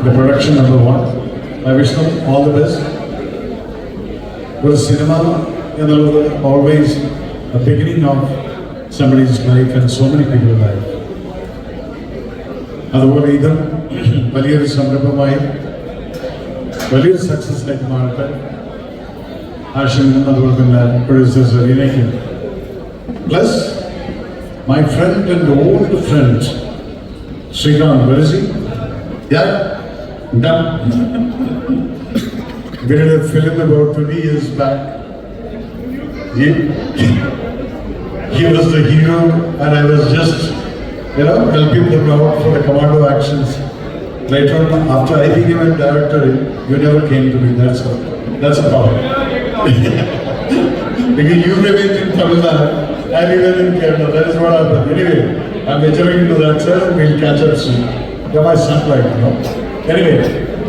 the production number one. I wish them all the best. ഒരു cinema എന്നുള്ളത് always a beginning of somebody's life and so many people life അതുപോലെ ഇതും വലിയൊരു സംരംഭമായി വലിയൊരു success ആയിട്ട് മാറട്ടെ ആഷിനും അതുപോലെ തന്നെ producers റീനയ്ക്കും plus my friend and old friend Srikanth വെരസി Yeah, done. We did a film about 20 years back. He, he was the hero and I was just, you know, helping them out for the commando actions. Later on, after I became a director, you never came to me. That's a, that's a problem. because you remained in Tamil Nadu and you were in Kerala. That is what happened. Anyway, I'm returning to that, sir. We'll catch up soon. You're my son, right? You know? Anyway,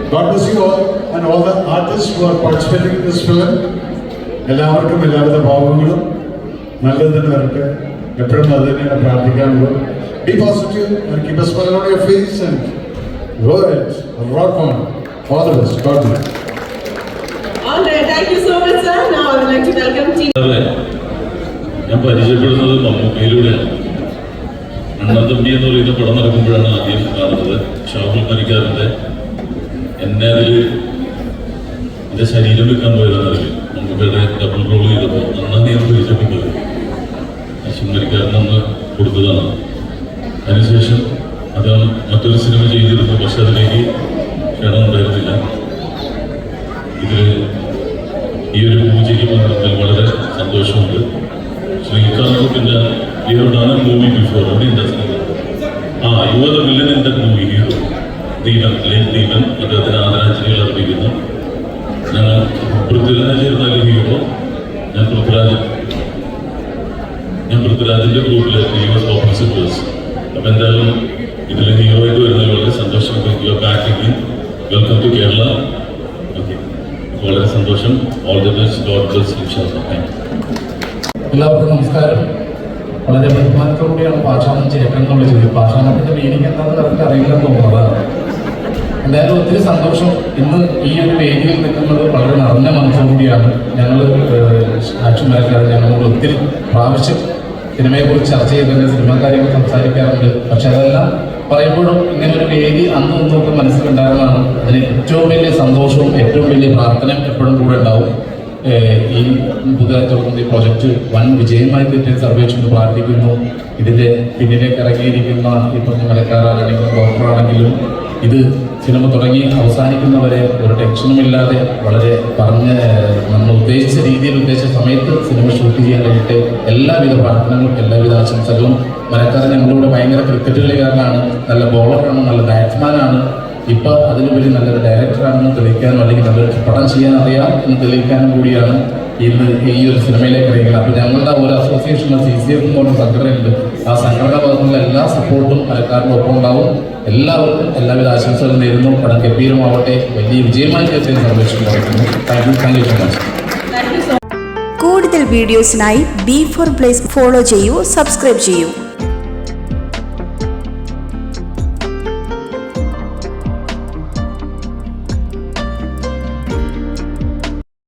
God bless you all and all the artists who are participating in this film. എല്ലാവർക്കും എല്ലാവിധ ഭാവങ്ങളും നല്ലത് തന്നെ വരട്ടെ എപ്പോഴും അത് തന്നെയാണ് പ്രാർത്ഥിക്കാനുള്ളൂ be positive and keep a smile on your face and go rock on all the best God bless All right, thank you so much, sir. Now I would like to welcome Tina. അതെ ഞാൻ പരിചയപ്പെടുന്നത് മമ്മൂക്കയിലൂടെയാണ് അണ്ണത്തമ്പി എന്ന് പറയുന്ന പടം നടക്കുമ്പോഴാണ് ആദ്യം കാണുന്നത്. ഷാഹുൽ മരിക്കാറിന്റെ എന്നെ അതിൽ എന്റെ ശരീരം വെക്കാൻ പോയതാണ് മമ്മൂക്കയുടെ ഡബിൾ റോൾ ചെയ്തപ്പോൾ അണ്ണൻ ഞാൻ പരിചയപ്പെട്ടത്. അശ്വൻ മരിക്കാരൻ അന്ന് കൊടുത്തതാണ്. അതിനുശേഷം അദ്ദേഹം മറ്റൊരു സിനിമ ചെയ്തിരുന്നു പക്ഷെ അതിലേക്ക് ക്ഷണം ഉണ്ടായിരുന്നില്ല. ഇതിൽ ഈ ഒരു പൂജയ്ക്ക് പങ്കെടുത്തതിൽ വളരെ സന്തോഷമുണ്ട്. ശ്രീകാന്ത് പിന്നെ you have done a movie before അവിടെ ഇൻഡസ്ട്രി ആ you are the villain in the movie hero Deepan lane Deepan അദ്ദേഹത്തിന് ആദരാഞ്ജലികൾ അർപ്പിക്കുന്നു. ഞങ്ങൾ പൃഥ്വിരാജ് ചേർന്നാൽ ഹീറോ ഞാൻ പൃഥ്വിരാജ് ഞാൻ പൃഥ്വിരാജിന്റെ ഗ്രൂപ്പിലെ യു എസ് ഓഫീസേഴ്സ് അപ്പം എന്തായാലും ഇതിൽ ഹീറോ ആയിട്ട് വരുന്നതിൽ വളരെ സന്തോഷം. You backing back welcome to Kerala okay വളരെ സന്തോഷം. All the best God you എല്ലാവർക്കും നമസ്കാരം. വളരെ ബഹുമാനത്തോടെയാണ് പാഷാണം ചേട്ടൻ ചോദ്യം പാഷാണത്തിന്റെ മീനിങ് എന്താണെന്ന് കറക്റ്റ് അറിയില്ലെന്ന് തോന്നുന്നതാണ് എന്തായാലും ഒത്തിരി സന്തോഷം. ഇന്ന് ഈ ഒരു വേദിയിൽ നിൽക്കുന്നത് വളരെ നിറഞ്ഞ മനസ്സോടുകൂടിയാണ് ഞങ്ങൾ മേഖല ഞങ്ങളോട് ഒത്തിരി പ്രാവശ്യം സിനിമയെക്കുറിച്ച് ചർച്ച ചെയ്തിട്ടുണ്ട് സിനിമാ കാര്യങ്ങൾ സംസാരിക്കാറുണ്ട്. പക്ഷെ അതെല്ലാം പറയുമ്പോഴും ഇങ്ങനെ ഒരു വേദി അന്നും ഒന്നും ഒക്കെ മനസ്സിലുണ്ടായിരുന്നതാണ്. അതിന് ഏറ്റവും വലിയ സന്തോഷവും ഏറ്റവും വലിയ പ്രാർത്ഥനയും എപ്പോഴും കൂടെ ഉണ്ടാവും. ഈ പുതുതായി തുടങ്ങുന്ന ഈ പ്രൊജക്ട് വൻ വിജയമായി തെറ്റാൻ സർവേഷന് പ്രാർത്ഥിക്കുന്നു. ഇതിന്റെ പിന്നിലേക്ക് ഇറങ്ങിയിരിക്കുന്ന ഇപ്പം കടക്കാരാണെങ്കിലും ഡോക്ടറാണെങ്കിലും ഇത് സിനിമ തുടങ്ങി അവസാനിക്കുന്നവരെ ഒരു ടെൻഷനും ഇല്ലാതെ വളരെ പറഞ്ഞ നമ്മൾ ഉദ്ദേശിച്ച രീതിയിൽ ഉദ്ദേശിച്ച സമയത്ത് സിനിമ ഷൂട്ട് ചെയ്യാൻ കഴിഞ്ഞിട്ട് എല്ലാവിധ പ്രാർത്ഥനകളും എല്ലാവിധ ആശംസകളും. മലക്കാരൻ ഞങ്ങളിവിടെ ഭയങ്കര ക്രിക്കറ്റ് കളിക്കാരനാണ് നല്ല ബോളറാണ് നല്ല ബാറ്റ്സ്മാനാണ് ഇപ്പൊ അതിലുപരി നല്ലൊരു ഡയറക്ടറാണെന്ന് തെളിയിക്കാനും അല്ലെങ്കിൽ നല്ലൊരു പടം ചെയ്യാൻ അറിയാം എന്ന് തെളിയിക്കാനും കൂടിയാണ് ഇന്ന് ഈ ഒരു സിനിമയിലേക്ക് അറിയിക്കുന്നത് അപ്പോൾ ഞങ്ങളുടെ ഒരു അസോസിയേഷൻ സി സി എഫ് പറഞ്ഞ സംഘടനയുണ്ട് ആ സംഘടന ഭാഗത്തുള്ള എല്ലാ സപ്പോർട്ടും കലക്കാരുടെ ഒപ്പം ഉണ്ടാവും. എല്ലാവർക്കും എല്ലാവിധ ആശംസകളും നേരുന്നു. പടം ഗംഭീരമാവട്ടെ. വലിയ വിജയമായി തീർച്ചയായും സംരക്ഷിക്കുന്നു thank you thank you so much കൂടുതൽ വീഡിയോസിനായി ബി ഫോർ പ്ലേസ് ഫോളോ ചെയ്യൂ സബ്സ്ക്രൈബ് ചെയ്യൂ.